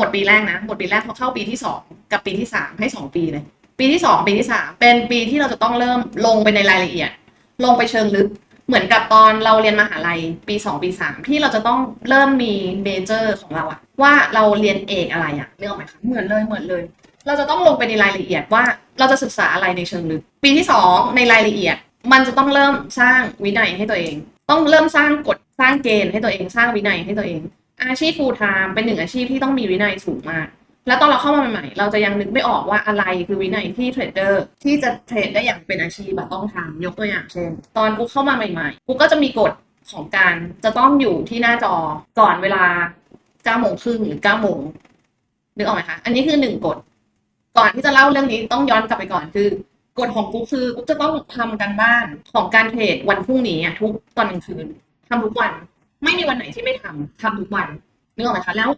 หมดปีแรกนะ หมดปีแรกพอเข้าปีที่สองกับปีที่สามให้สองปีเลย ปีที่สองปีที่สามเป็นปีที่เราจะต้องเริ่มลงไปในรายละเอียด ลงไปเชิงลึก เหมือนกับตอนเราเรียนมหาลัยปีสองปีสามที่เราจะต้องเริ่มมีเมเจอร์ของเราอะว่าเราเรียนเอกอะไรอะเรื่องไหมคะเหมือนเลยเหมือนเลย เราจะต้องลงไปในรายละเอียดว่าเราจะศึกษาอะไรในเชิงลึก ปีที่สองในรายละเอียด มันจะต้องเริ่มสร้างวินัยให้ตัวเอง ต้องเริ่มสร้างกฎสร้างเกณฑ์ให้ตัวเองสร้างวินัยให้ตัวเอง อาชีพ full time เป็นหนึ่งอาชีพที่ต้องมีวินัยสูงมาก แล้วตอนเราเข้ามาใหม่ๆ เราจะยังนึกไม่ออกว่าอะไรคือวินัยที่เทรดเดอร์ที่จะเทรดได้อย่างเป็นอาชีพอะต้องทำยกตัวอย่างเช่น ตอนกูเข้ามาใหม่ๆ กูก็จะมีกฎของการจะต้องอยู่ที่หน้าจอก่อนเวลา9โมงครึ่งหรือ9โมงนึกออกไหมคะ อันนี้คือหนึ่งกฎ ก่อนที่จะเล่าเรื่องนี้ต้องย้อนกลับไปก่อนคือกฎของกูคือกูจะต้องทำกันบ้านของการเทรดวันพรุ่งนี้ทุกตอนกลางคืนทำทุกวัน ไม่มีวันไหนที่ไม่ทำทำทุกวันนึกออกไหมคะแล้ว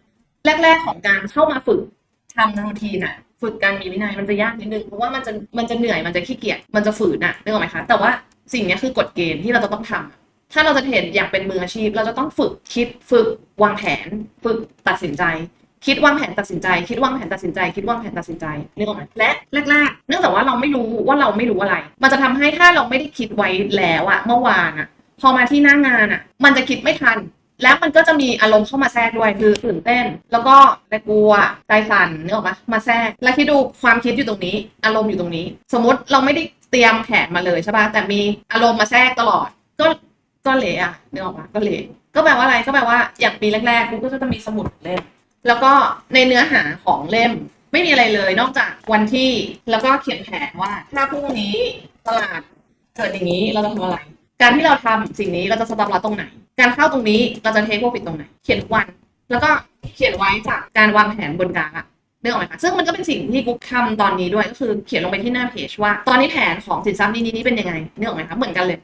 แรก ๆของการเข้ามาฝึกทำรูทีนอะฝึกการมีวินัยมันจะยากนิดนึงเพราะว่ามันจะมันจะเหนื่อยมันจะขี้เกียจมันจะฝืนอะนึกออกไหมคะแต่ว่าสิ่งนี้คือกฎเกณฑ์ที่เราจะต้องทำอะถ้าเราจะเทรดอย่างเป็นมืออาชีพ เราจะต้องฝึกคิดฝึกวางแผน ฝึกตัดสินใจ คิดวางแผนตัดสินใจ คิดวางแผนตัดสินใจ คิดวางแผนตัดสินใจนึกออกไหมและแรกๆเนื่องจากว่าเราไม่รู้ว่าเราไม่รู้อะไร มันจะทำให้ถ้าเราไม่ได้คิดไว้แล้วอะเมื่อวานอะ พอมาที่หน้างานอะมันจะคิดไม่ทัน แล้วมันก็จะมีอารมณ์เข้ามาแทรกด้วยคือตื่นเต้น แล้วก็แต่กลัวใจสั่นนึกออกปะมาแทรกแล้วคิดดูความคิดอยู่ตรงนี้ อารมณ์อยู่ตรงนี้ สมมติเราไม่ได้เตรียมแผนมาเลยใช่ปะแต่มีอารมณ์มาแทรกตลอด ก็ก็เละอะนึกออกปะก็เละก็แปลว่าอะไรก็แปลว่าอย่างปีแรกๆกูก็จะมีสมุดเล่มแล้วก็ในเนื้อหาของเล่มไม่มีอะไรเลยนอกจากวันที่แล้วก็เขียนแผนว่าถ้าพรุ่งนี้ตลาดเกิดอย่างนี้เราจะทำอะไร การที่เราทำสิ่งนี้เราจะสต็อปลอสตรงไหน การเข้าตรงนี้เราจะเทคโปรฟิตตรงไหน เขียนทุกวัน แล้วก็เขียนไว้จากการวางแผนบนกราฟอะเรื่องออกไหมคะซึ่งมันก็เป็นสิ่งที่กุ๊กทำตอนนี้ด้วยก็คือเขียนลงไปที่หน้าเพจว่า ตอนนี้แผนของสินทรัพย์นี้นี้เป็นยังไงเรื่องออกไหมคะเหมือนกันเลย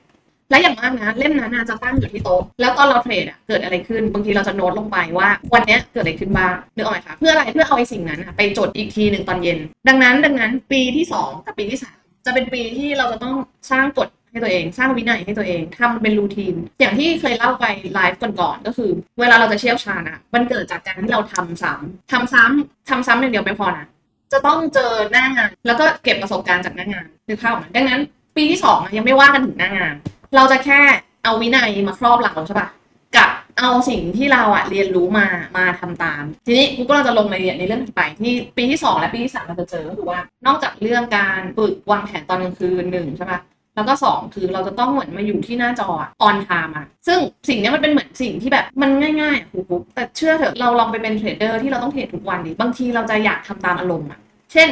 และอย่างมากนะเล่มนั้นน่ะจะตั้งอยู่ที่โต๊ะแล้วตอนเราเทรดอะเกิดอะไรขึ้นบางทีเราจะโน้ตลงไปว่าวันเนี้ยเกิดอะไรขึ้นบ้างนึกออกไหมคะเพื่ออะไรเพื่อเอาไอ้สิ่งนั้นอะไปจดอีกทีหนึ่งตอนเย็น ดังนั้นดังนั้นปีที่สองกับปีที่สามจะเป็นปีที่เราจะต้องสร้างกฎ ให้ตัวเอง สร้างวินัยให้ตัวเองทำมันเป็นรูทีน อย่างที่เคยเล่าไปไลฟ์ก่อนๆก็คือ เวลาเราจะเชี่ยวชาญอะมันเกิดจากการที่เราทำซ้ำทำซ้ำทำซ้ำอย่างเดียวไม่พอนะจะต้องเจอหน้างาน แล้วก็เก็บประสบการณ์จากหน้างานนึกภาพออกไหมดังนั้น ปีที่สองยังไม่ว่ากันถึงหน้างาน เราจะแค่เอาวินัยมาครอบเราใช่ปะกับเอาสิ่งที่เราอะเรียนรู้มามาทำตาม ทีนี้กูก็เราจะลงรายละเอียดในเรื่องถัดไปที่ปีที่สองและปีที่สามเราจะเจอก็คือว่านอกจากเรื่องการฝึกวางแผนตอนกลางคืนหนึ่งใช่ปะ แล้วก็สองคือเราจะต้องเหมือนมาอยู่ที่หน้าจอออนไทม์อะซึ่งสิ่งนี้มันเป็นเหมือนสิ่งที่แบบมันง่ายๆอะคุ๊บแต่เชื่อเถอะเราลองไปเป็นเทรดเดอร์ที่เราต้องเทรดทุกวันดิบางทีเราจะอยากทำตามอารมณ์อะเช่น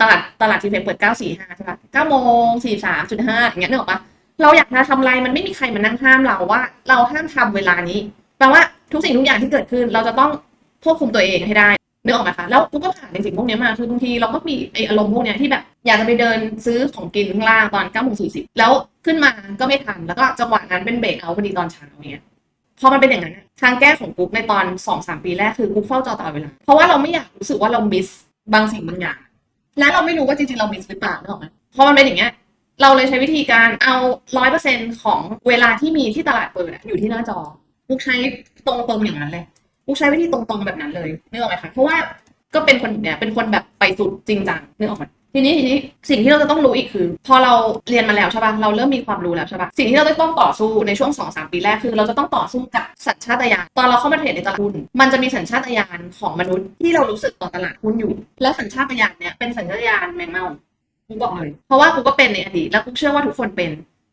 ตลาดตลาดทีเฟเปิด 945 ใช่ปะ9โมง43.5อย่างเงี้ยนึกออกปะเราอยากจะทำอะไรมันไม่มีใครมานั่งห้ามเราว่า เราห้ามทำเวลานี้แปลว่าทุกสิ่งทุกอย่างที่เกิดขึ้น เราจะต้องควบคุมตัวเองให้ได้นึกออกไหมคะแล้วกูก็ผ่านในสิ่งพวกนี้มาคือบางทีเราก็มีไออารมณ์พวกเนี้ยที่แบบ อยากจะไปเดินซื้อของกินข้างล่างตอน9โมง40แล้วขึ้นมาก็ไม่ทัน แล้วก็จังหวะนั้นเป็นเบรกเอาพอดีตอนเช้าเนี้ยพอมันเป็นอย่างนั้นทางแก้ของกุ๊กในตอนสองสามปีแรกคือกุ๊กเฝ้าจอตลอดเวลาเพราะว่าเราไม่อยากรู้สึกว่าเรามิสบางสิ่งบางอย่าง และเราไม่รู้ว่าจริงๆเรามิสหรือเปล่านึกออกพอมันเป็นอย่างเงี้ยเราเลยใช้วิธีการเอาร้อยเปอร์เซ็นของเวลาที่มีที่ตลาดเปิดอะอยู่ที่หน้าจอกุ๊กใช้ตรงๆอย่างนั้นเลยกุ๊กใช้วิธีตรงๆแบบนั้นเลยนึกออกไหมคะเพราะว่าก็เป็นคนเนี่ยเป็นคนแบบไปสุดจริงจังนึกออกไหม ทีนี้ทีนี้สิ่งที่เราจะต้องรู้อีกคือ พอเราเรียนมาแล้วใช่ปะเราเริ่มมีความรู้แล้วใช่ปะสิ่งที่เราต้องต่อสู้ในช่วงสองสามปีแรกคือ เราจะต้องต่อสู้กับสัญชาตญาณตอนเราเข้ามาเทรดในตลาดหุ้นมันจะมีสัญชาตญาณของมนุษย์ที่เรารู้สึกต่อตลาดหุ้นอยู่ แล้วสัญชาตญาณเนี่ยเป็นสัญชาตญาณแมงเม่ากูบอกเลยเพราะว่ากูก็เป็นในอดีตแล้วกูเชื่อว่าทุกคนเป็น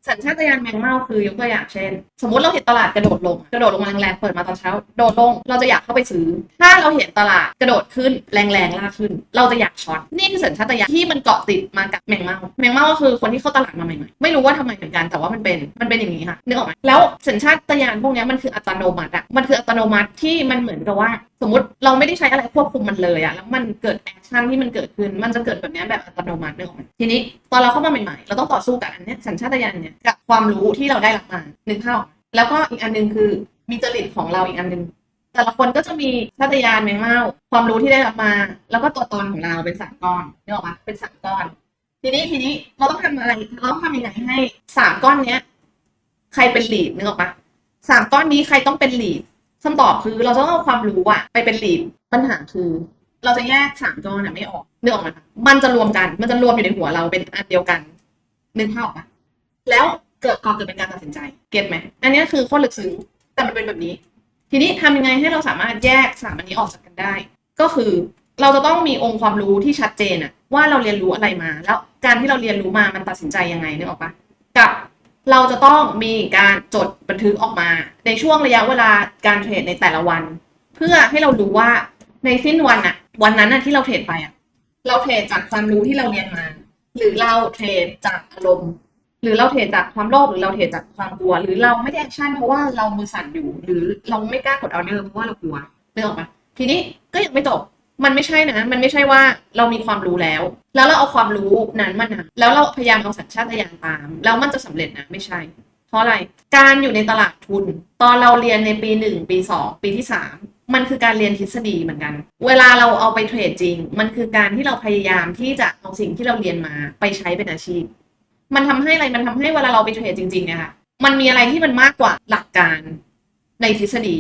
สัญชาตญาณแมงเม่าคือยกตัวอย่างเช่น สมมติเราเห็นตลาดกระโดดลง กระโดดลงมาแรงๆเปิดมาตอนเช้า โดดลง เราจะอยากเข้าไปซื้อ ถ้าเราเห็นตลาดกระโดดขึ้นแรงๆลากขึ้น เราจะอยากช็อต นี่คือสัญชาตญาณที่มันเกาะติดมากับแมงเม่าแมงเม่าก็คือคนที่เข้าตลาดมาใหม่ๆ ไม่รู้ว่าทำไมเหมือนกัน แต่ว่ามันเป็น มันเป็นอย่างนี้ค่ะ นึกออกไหมแล้วสัญชาตญาณพวกนี้มันคืออัตโนมัติอะมันคืออัตโนมัติที่มันเหมือนกับว่า สมมติเราไม่ได้ใช้อะไรควบคุมมันเลยอะแล้วมันเกิดแอคชั่นที่มันเกิดขึ้น มันจะเกิดแบบนี้แบบอัตโนมัติเนออกไหมทีนี้ตอนเราเข้ามาใหม่ๆ เราต้องต่อสู้กับอันเนี้ยสัญชาตญาณเนี่ยกับความรู้ที่เราได้รับมาหนึกภาพออกไหมแล้วก็อีกอันหนึงคือมีจริตของเราอีกอันหนึงแต่ละคนก็จะมีชาตญาณแมงเม่าความรู้ที่ได้รับมา แล้วก็ตัวตนของเราเป็นสามก้อนนึกออกปะเป็นสามก้อน ทีนี้ทีนี้เราต้องทำอะไรเราต้องทำยังไงให้สามก้อนเนี้ย ใครเป็นหลีดนึกออกปะสามก้อนนี้ใครต้องเป็นหลีด คำตอบคือเราต้องเอาความรู้อะไปเป็นลีดปัญหาคือ เราจะแยกสามก้อนอะไม่ออกเนึกอออกไหมคะมันจะรวมกัน มันจะรวมอยู่ในหัวเราเป็นอันเดียวกันนึกภาพออกปะแล้วเกิดก่อเกิดเป็นการตัดสินใจ เก็ตไหมอันนี้คือข้อลึกซึ้งแต่มันเป็นแบบนี้ ทีนี้ทำยังไงให้เราสามารถแยกสามอันนี้ออกจากกันได้ ก็คือเราจะต้องมีองค์ความรู้ที่ชัดเจนอะว่าเราเรียนรู้อะไรมา แล้วการที่เราเรียนรู้มามันตัดสินใจยังไงนึกออกปะ เราจะต้องมีการจดบันทึกออกมาในช่วงระยะเวลาการเทรดในแต่ละวัน เพื่อให้เรารู้ว่าในสิ้นวันอะวันนั้นอะที่เราเทรดไปอะเราเทรดจากความรู้ที่เราเรียนมา หรือเราเทรดจากอารมณ์ หรือเราเทรดจากความโลภหรือเราเทรดจากความกลัว หรือเราไม่ได้แอคชั่นเพราะว่าเรามือสั่นอยู่ หรือเราไม่กล้ากดออเดอร์เพราะว่าเรากลัวนึกออกปะทีนี้ก็ยังไม่จบ มันไม่ใช่นะ มันไม่ใช่ว่าเรามีความรู้แล้ว แล้วเราเอาความรู้นั้นมานะแล้วเราพยายามเอาสัญชาตญาณตาม แล้วมันจะสำเร็จนะไม่ใช่ เพราะอะไร การอยู่ในตลาดทุน ตอนเราเรียนในปีหนึ่งปีสองปีที่สามมันคือการเรียนทฤษฎีเหมือนกัน เวลาเราเอาไปเทรดจริง มันคือการที่เราพยายามที่จะเอาสิ่งที่เราเรียนมาไปใช้เป็นอาชีพ มันทำให้อะไร มันทำให้เวลาเราไปเทรดจริงๆเนี่ยค่ะ มันมีอะไรที่มันมากกว่าหลักการในทฤษฎี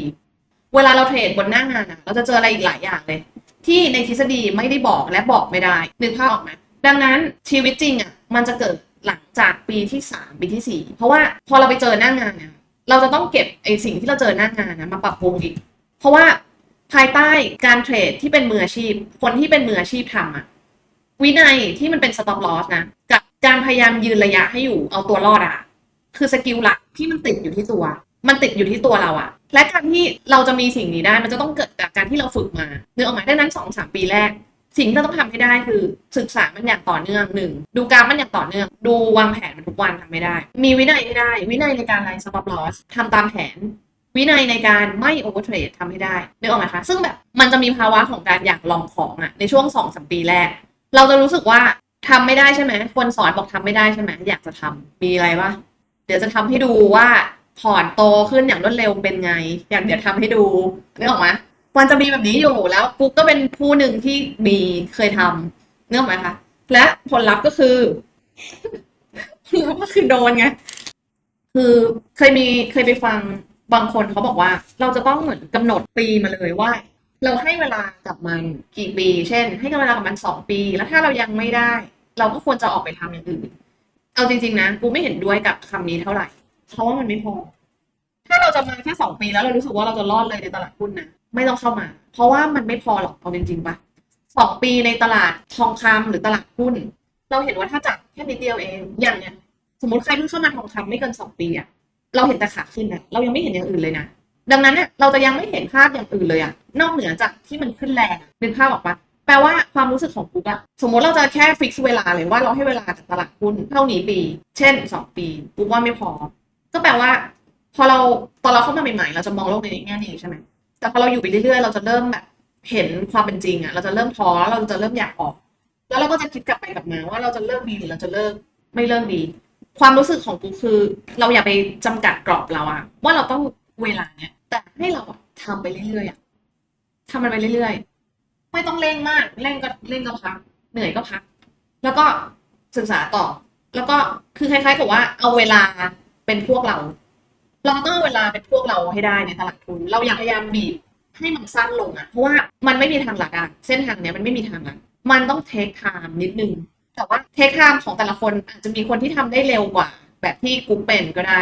เวลาเราเทรดบนหน้างานะเราจะเจออะไรอีกหลายอย่างเลย ที่ในทฤษฎีไม่ได้บอกและบอกไม่ได้นึกภาพออกไหมดังนั้นชีวิตจริงอะมันจะเกิดหลังจากปีที่สามปีที่สี่เพราะว่าพอเราไปเจอหน้างานเนี่ยเราจะต้องเก็บไอสิ่งที่เราเจอหน้างานนะมาปรับปรุงอีก เพราะว่าภายใต้การเทรดที่เป็นมืออาชีพ คนที่เป็นมืออาชีพทำอะวินัยที่มันเป็น stop loss นะ กับการพยายามยืนระยะให้อยู่เอาตัวรอดอะคือสกิลหลักที่มันติดอยู่ที่ตัว มันติดอยู่ที่ตัวเราอะและการที่เราจะมีสิ่งนี้ได้มันจะต้องเกิดจากการที่เราฝึกมาเนื้อออกไหมดังนั้นสองสามปีแรก สิ่งที่เราต้องทำให้ได้คือศึกษามันอย่างต่อเนื่องหนึ่งดูกราฟมันอย่างต่อเนื่อง ดูวางแผนมันทุกวันทำไม่ได้ มีวินัยให้ได้ วินัยในการไล่ stop loss ทำตามแผน วินัยในการไม่ overtrade ทำให้ได้นึกออกไหมคะซึ่งแบบมันจะมีภาวะของการอยากลองของอะในช่วงสองสามปีแรก เราจะรู้สึกว่าทำไม่ได้ใช่ไหมคนสอนบอกทำไม่ได้ใช่ไหมอยากจะทำมีอะไรวะเดี๋ยวจะทำให้ดูว่า พอร์ตโตขึ้นอย่างรวดเร็วเป็นไง อย่ากเดี๋ยวทำให้ดูนึกออกไหมมันจะมีแบบนี้อยู่แล้วกุ๊กก็เป็นผู้หนึ่งที่มีเคยทำนึกออกไหมคะและผลลัพธ์ก็คือผลลัพธ์ก็คือโดนไงคือเคยมีเคยไปฟังบางคนเขาบอกว่า เราจะต้องเหมือนกำหนดปีมาเลยว่า เราให้เวลากับมันกี่ปี เช่น ให้เวลากับมันสองปี แล้วถ้าเรายังไม่ได้ เราก็ควรจะออกไปทำอย่างอื่น เอาจริง ๆ นะ กูไม่เห็นด้วยกับคำนี้เท่าไหร่ เพราะว่ามันไม่พอ ถ้าเราจะมาแค่สองปีแล้วเรารู้สึกว่าเราจะรอดเลยในตลาดหุ้นนะไม่ต้องเข้ามา เพราะว่ามันไม่พอหรอกเอาจริงๆปะสองปีในตลาดทองคำหรือตลาดหุ้น เราเห็นว่าถ้าจับแค่นิดเดียวเองอย่างเนี้ยสมมติใครเพิ่งเข้ามาทองคำไม่เกินสองปีอะเราเห็นแต่ขาขึ้นอะเรายังไม่เห็นอย่างอื่นเลยนะดังนั้นเนี่ยเราจะยังไม่เห็นภาพอย่างอื่นเลยอะนอกเหนือจากที่มันขึ้นแรงอะนึกภาพออกปะแปลว่าความรู้สึกของกูอะสมมติเราจะแค่ฟิกซ์เวลาเลยว่าเราให้เวลากับตลาดหุ้นเท่านี้ปี เช่นสองปีกูว่าไม่พอ ก็แปลว่า พอเราตอนเราเข้ามาใหม่ๆเราจะมองโลกในแง่นี้ใช่ไหมแต่พอเราอยู่ไปเรื่อยๆเราจะเริ่มแบบเห็นความเป็นจริงอะเราจะเริ่มท้อเราจะเริ่มอยากออก แล้วเราก็จะคิดกลับไปกลับมาว่าเราจะเลิกดีหรือเราจะเลิกไม่เลิกดี ความรู้สึกของกูคือ เราอย่าไปจำกัดกรอบเราอะว่าเราต้องเวลาเนี้ยแต่ให้เราอะทำไปเรื่อยๆอะทำมันไปเรื่อยๆ ไม่ต้องเร่งมากเร่งก็เร่งก็พักเหนื่อยก็พัก แล้วก็ศึกษาต่อ แล้วก็คือคล้ายๆกับว่าเอาเวลา เป็นพวกเรา เราต้องเวลาเป็นพวกเราให้ได้ในตลาดทุน เราอยากพยายามบีบให้มันสั้นลงอะเพราะว่ามันไม่มีทางหลักอะเส้นทางเนี้ยมันไม่มีทางหลักมันต้องเทคไทม์นิดนึง แต่ว่าเทคไทม์ของแต่ละคนอาจจะมีคนที่ทำได้เร็วกว่า แบบที่กูเป็นก็ได้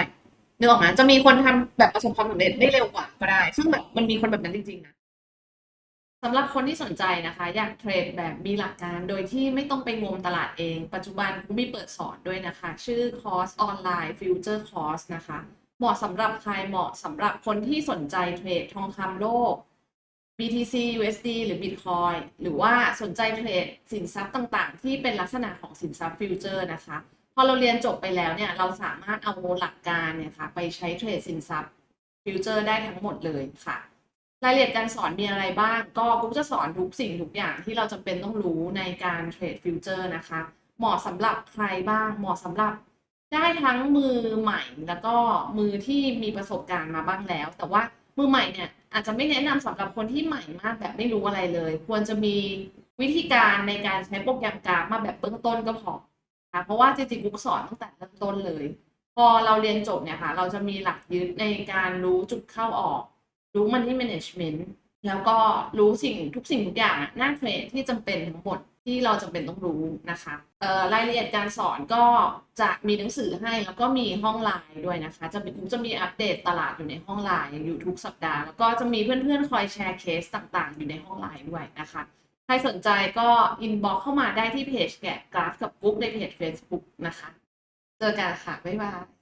นึกออกไหมจะมีคนทำแบบประสบความสำเร็จได้เร็วกว่าก็ได้ ซึ่งแบบมันมีคนแบบนั้นจริงๆนะ สำหรับคนที่สนใจนะคะ อยากเทรดแบบมีหลักการโดยที่ไม่ต้องไปงมตลาดเอง ปัจจุบันกูมีเปิดสอนด้วยนะคะ ชื่อคอร์สออนไลน์ฟิวเจอร์คอร์สนะคะ เหมาะสำหรับใครเหมาะสำหรับคนที่สนใจเทรดทองคำโลก BTC USD หรือ Bitcoin หรือว่าสนใจเทรดสินทรัพย์ต่างๆ ที่เป็นลักษณะของสินทรัพย์ฟิวเจอร์นะคะ พอเราเรียนจบไปแล้วเนี่ยเราสามารถเอาหลักการเนี่ยค่ะไปใช้เทรดสินทรัพย์ฟิวเจอร์ได้ทั้งหมดเลยค่ะ รายละเอียดการสอนมีอะไรบ้าง ก็กุ๊กจะสอนทุกสิ่งทุกอย่างที่เราจำเป็นต้องรู้ในการเทรดฟิวเจอร์นะคะ เหมาะสำหรับใครบ้าง เหมาะสำหรับได้ทั้งมือใหม่แล้วก็มือที่มีประสบการณ์มาบ้างแล้ว แต่ว่ามือใหม่เนี่ยอาจจะไม่แนะนำสำหรับคนที่ใหม่มากแบบไม่รู้อะไรเลย ควรจะมีวิธีการในการใช้โปรแกรมกราฟมาแบบเบื้องต้นก็พอค่ะเพราะว่าจริงๆบุ๊กสอนตั้งแต่เริ่มต้นเลย พอเราเรียนจบเนี่ยค่ะ เราจะมีหลักยึดในการรู้จุดเข้าออก รู้ money management แล้วก็รู้สิ่งทุกสิ่งทุกอย่างหน้าเทรดที่จำเป็นทั้งหมดที่เราจำเป็นต้องรู้นะคะรายละเอียดการสอนก็จะมีหนังสือให้แล้วก็มีห้องไลน์ด้วยนะคะ จะมีจะมีอัปเดตตลาดอยู่ในห้องไลน์อยู่ทุกสัปดาห์ แล้วก็จะมีเพื่อนๆ คอยแชร์เคสต่างๆ อยู่ในห้องไลน์ด้วยนะคะ ใครสนใจก็อินบ็อกเข้ามาได้ที่เพจแกะกราฟกับบุ๊กในเพจ Facebook นะคะ เจอกันค่ะ บ๊ายบาย